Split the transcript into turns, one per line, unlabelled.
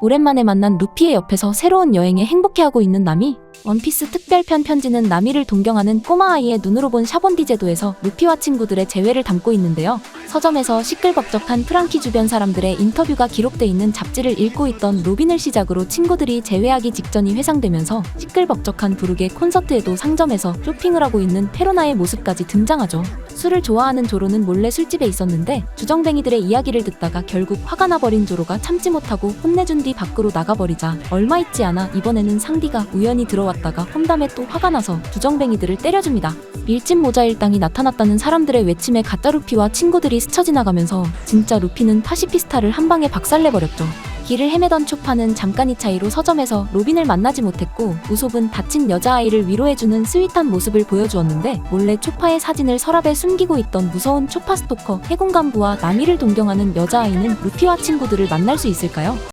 오랜만에 만난 루피의 옆에서 새로운 여행에 행복해하고 있는 나미. 원피스 특별편 편지는 나미를 동경하는 꼬마 아이의 눈으로 본 샤본디 제도에서 루피와 친구들의 재회를 담고 있는데요. 서점에서 시끌벅적한 프랑키 주변 사람들의 인터뷰가 기록돼 있는 잡지를 읽고 있던 로빈을 시작으로 친구들이 재회하기 직전이 회상되면서 시끌벅적한 부르게 콘서트에도 상점에서 쇼핑을 하고 있는 페로나의 모습까지 등장하죠. 술을 좋아하는 조로는 몰래 술집에 있었는데 주정뱅이들의 이야기를 듣다가 결국 화가 나버린 조로가 참지 못하고 혼내준 뒤 밖으로 나가버리자 얼마 있지 않아 이번에는 상디가 우연히 들어왔다가 험담에 또 화가 나서 주정뱅이들을 때려줍니다. 밀짚 모자 일당이 나타났다는 사람들의 외침에 가짜 루피와 친구들이 스쳐 지나가면서 진짜 루피는 파시피스타를 한 방에 박살내버렸죠. 길을 헤매던 초파는 잠깐의 차이로 서점에서 로빈을 만나지 못했고 우솝은 다친 여자아이를 위로해주는 스윗한 모습을 보여주었는데 몰래 초파의 사진을 서랍에 숨기고 있던 무서운 초파 스토커 해군 간부와 나미를 동경하는 여자아이는 루피와 친구들을 만날 수 있을까요?